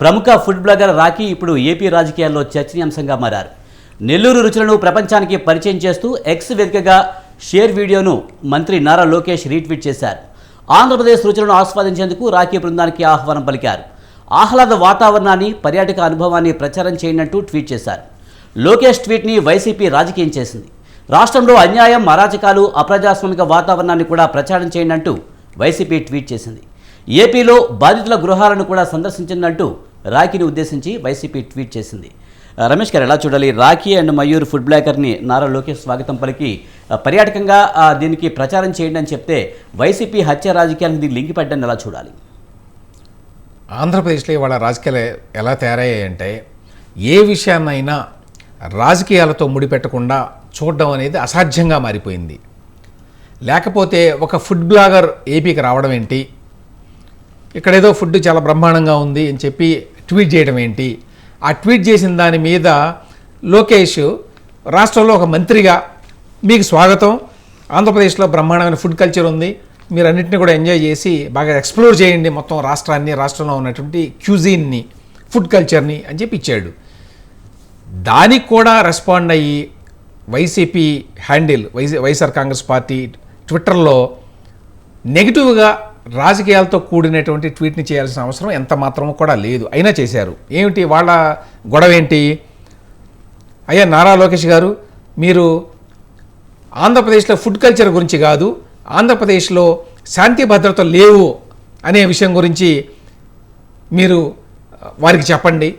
ప్రముఖ food blogger Rakhi ఇప్పుడు AP రాజకీయాల్లో చర్చనీయాంశంగా మారారు. నెల్లూరు రుచులను ప్రపంచానికి పరిచయం చేస్తూ ఎక్స్ వేదికగా షేర్ వీడియోను మంత్రి నారా లోకేష్ రీట్వీట్ చేశారు. ఆంధ్రప్రదేశ్ రుచులను ఆస్వాదించేందుకు రాఖీ బృందానికి ఆహ్వానం పలికారు. ఆహ్లాద వాతావరణాన్ని పర్యాటక అనుభవాన్ని ప్రచారం చేయనట్టు ట్వీట్ చేశారు. లోకేష్ ట్వీట్ని వైసీపీ రాజకీయం చేసింది. రాష్ట్రంలో అన్యాయం అరాచకాలు అప్రజాస్వామిక వాతావరణాన్ని కూడా ప్రచారం చేయనంటూ వైసీపీ ట్వీట్ చేసింది. ఏపీలో బాధితుల గృహాలను కూడా సందర్శించిందంటూ రాఖీని ఉద్దేశించి వైసీపీ ట్వీట్ చేసింది. రమేష్ గారు ఎలా చూడాలి? రాఖీ అండ్ మయూర్ ఫుడ్ బ్లాకర్ని నారా లోకేష్ స్వాగతం పలికి పర్యాటకంగా దీనికి ప్రచారం చేయండి అని చెప్తే వైసీపీ హత్య రాజకీయానికి దీన్ని లింక్ పడ్డాన్ని ఎలా చూడాలి? ఆంధ్రప్రదేశ్లో ఇవాళ రాజకీయాలు ఎలా తయారయ్యాయంటే ఏ విషయాన్నైనా రాజకీయాలతో ముడిపెట్టకుండా చూడడం అనేది అసాధ్యంగా మారిపోయింది. లేకపోతే ఒక ఫుడ్ బ్లాగర్ ఏపీకి రావడం ఏంటి? ఇక్కడ ఏదో ఫుడ్ చాలా బ్రహ్మాండంగా ఉంది అని చెప్పి ట్వీట్ చేయడం ఏంటి? ఆ ట్వీట్ చేసిన దాని మీద లోకేష్ రాష్ట్రంలో ఒక మంత్రిగా మీకు స్వాగతం. ఆంధ్రప్రదేశ్లో బ్రహ్మాండమైన ఫుడ్ కల్చర్ ఉంది. మీరు అన్నింటినీ కూడా ఎంజాయ్ చేసి బాగా ఎక్స్ప్లోర్ చేయండి మొత్తం రాష్ట్రాన్ని రాష్ట్రంలో ఉన్నటువంటి క్యూజీన్ని ఫుడ్ కల్చర్ని అని చెప్పి ఇచ్చాడు. దానికి కూడా రెస్పాండ్ అయ్యి వైసీపీ హ్యాండిల్ వైసీ వైఎస్ఆర్ కాంగ్రెస్ పార్టీ ట్విట్టర్లో నెగిటివ్గా రాజకీయాలతో కూడినటువంటి ట్వీట్ని చేయాల్సిన అవసరం ఎంత మాత్రం కూడా లేదు. అయినా చేశారు. ఏమిటి? వాళ్ళ గొడవ ఏంటి? అయ్యా నారా లోకేష్ గారు మీరు ఆంధ్రప్రదేశ్లో ఫుడ్ కల్చర్ గురించి కాదు ఆంధ్రప్రదేశ్లో శాంతి భద్రత లేవు అనే విషయం గురించి మీరు వారికి చెప్పండి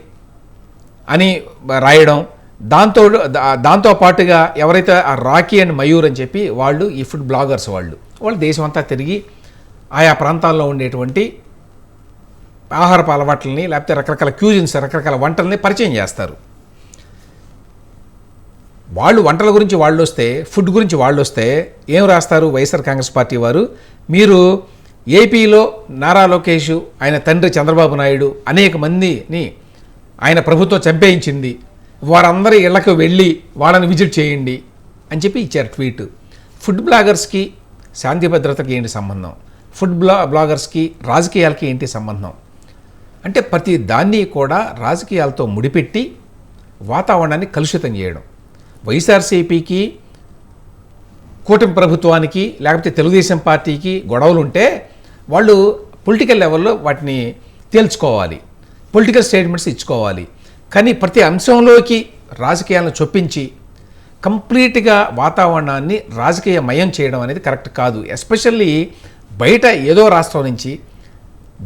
అని రాయడం. దాంతో దాంతో పాటుగా ఎవరైతే ఆ రాకీ అండ్ మయూర్ అని చెప్పి వాళ్ళు ఈ ఫుడ్ బ్లాగర్స్ వాళ్ళు వాళ్ళు దేశమంతా తిరిగి ఆయా ప్రాంతాల్లో ఉండేటువంటి ఆహారపు అలవాట్లని లేకపోతే రకరకాల క్యూజిన్స్ రకరకాల వంటల్ని పరిచయం చేస్తారు. వాళ్ళు వంటల గురించి వాళ్ళు వస్తే ఫుడ్ గురించి వాళ్ళు వస్తే ఏం రాస్తారు వైఎస్ఆర్ కాంగ్రెస్ పార్టీ వారు? మీరు ఏపీలో నారా లోకేష్ ఆయన తండ్రి చంద్రబాబు నాయుడు అనేక మందిని ఆయన ప్రభుత్వం చంపేయించింది. వారందరి ఇళ్ళకు వెళ్ళి వాళ్ళని విజిట్ చేయండి అని చెప్పి ఇచ్చారు ట్వీట్. ఫుడ్ బ్లాగర్స్కి శాంతి భద్రతకి ఏంటి సంబంధం? ఫుడ్ బ్లా బ్లాగర్స్కి రాజకీయాలకి ఏంటి సంబంధం? అంటే ప్రతి దాన్ని కూడా రాజకీయాలతో ముడిపెట్టి వాతావరణాన్ని కలుషితం చేయడం. వైఎస్ఆర్సీపీకి కూటమి ప్రభుత్వానికి లేకపోతే తెలుగుదేశం పార్టీకి గొడవలు ఉంటే వాళ్ళు పొలిటికల్ లెవెల్లో వాటిని తేల్చుకోవాలి. పొలిటికల్ స్టేట్మెంట్స్ ఇచ్చుకోవాలి. కానీ ప్రతి అంశంలోకి రాజకీయాలను చొప్పించి కంప్లీట్గా వాతావరణాన్ని రాజకీయమయం చేయడం అనేది కరెక్ట్ కాదు. ఎస్పెషల్లీ బయట ఏదో రాష్ట్రం నుంచి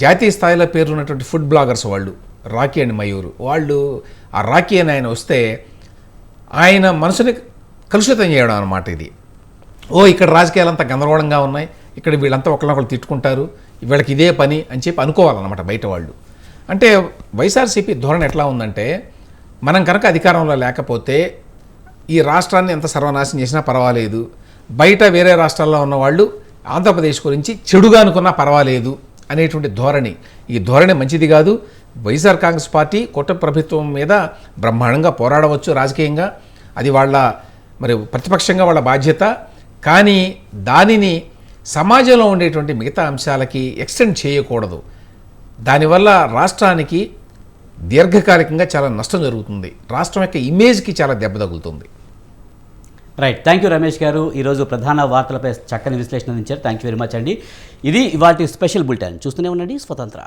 జాతీయ స్థాయిలో పేరున్నటువంటి ఫుడ్ బ్లాగర్స్ వాళ్ళు రాకీ అండ్ మయూరు వాళ్ళు ఆ రాకీ అని ఆయన వస్తే ఆయన మనసుని కలుషితం చేయడం అనమాట ఇది. ఓ ఇక్కడ రాజకీయాలు అంతా గందరగోళంగా ఉన్నాయి ఇక్కడ వీళ్ళంతా ఒకళ్ళొకళ్ళు తిట్టుకుంటారు వీళ్ళకి ఇదే పని అని చెప్పి అనుకోవాలన్నమాట బయట వాళ్ళు. అంటే వైఎస్ఆర్సీపీ ధోరణి ఎట్లా ఉందంటే మనం కనుక అధికారంలో లేకపోతే ఈ రాష్ట్రాన్ని ఎంత సర్వనాశనం చేసినా పర్వాలేదు బయట వేరే రాష్ట్రాల్లో ఉన్న వాళ్ళు ఆంధ్రప్రదేశ్ గురించి చెడుగా అనుకున్నా పర్వాలేదు అనేటువంటి ధోరణి. ఈ ధోరణి మంచిది కాదు. వైఎస్ఆర్ కాంగ్రెస్ పార్టీ కుట్ర ప్రభుత్వం మీద బ్రహ్మాండంగా పోరాడవచ్చు రాజకీయంగా. అది వాళ్ళ మరి ప్రతిపక్షంగా వాళ్ళ బాధ్యత. కానీ దానిని సమాజంలో ఉండేటువంటి మిగతా అంశాలకి ఎక్స్టెండ్ చేయకూడదు. దానివల్ల రాష్ట్రానికి దీర్ఘకాలికంగా చాలా నష్టం జరుగుతుంది. రాష్ట్రం యొక్క ఇమేజ్కి చాలా దెబ్బ తగులుతుంది. రైట్ థ్యాంక్ యూ రమేష్ గారు. ఈరోజు ప్రధాన వార్తలపై చక్కని విశ్లేషణ అందించారు. థ్యాంక్ యూ వెరీ మచ్ అండి. ఇది ఇవాటి స్పెషల్ బులెటిన్ చూస్తూనే ఉండండి. స్వతంత్ర.